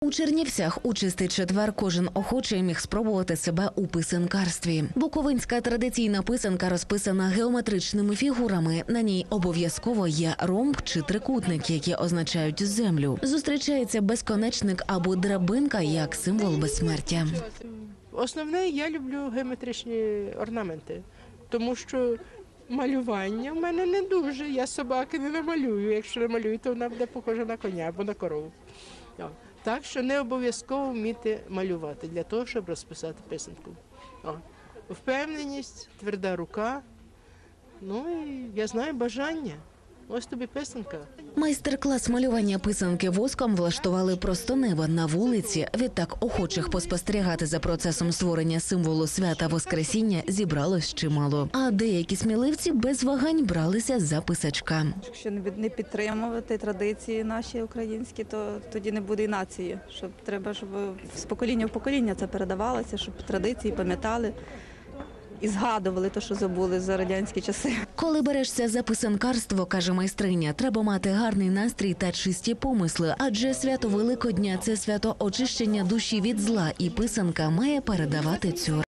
У Чернівцях у чистий четвер кожен охочий міг спробувати себе у писанкарстві. Буковинська традиційна писанка розписана геометричними фігурами. На ній обов'язково є ромб чи трикутник, які означають землю. Зустрічається безконечник або драбинка як символ безсмертя. Основне, я люблю геометричні орнаменти, тому що малювання в мене не дуже. Я собаки не намалюю. Якщо намалюю, то вона буде похожа на коня або на корову. Так що не обов'язково вміти малювати для того, щоб розписати писанку. О, Впевненість, тверда рука. Ну і я знаю бажання. Ось тобі писанка. Майстер-клас малювання писанки воском влаштували просто неба на вулиці. Відтак охочих поспостерігати за процесом створення символу свята Воскресіння зібралось чимало. А деякі сміливці без вагань бралися за писачка. Якщо не від- не підтримувати традиції наші українські, то тоді не буде і нації. Щоб треба, щоб з покоління в покоління це передавалося, щоб традиції пам'ятали і згадували те, що забули за радянські часи. Коли берешся за писанкарство, каже майстриня, треба мати гарний настрій та чисті помисли, адже свято Великодня це свято очищення душі від зла, і писанка має передавати цю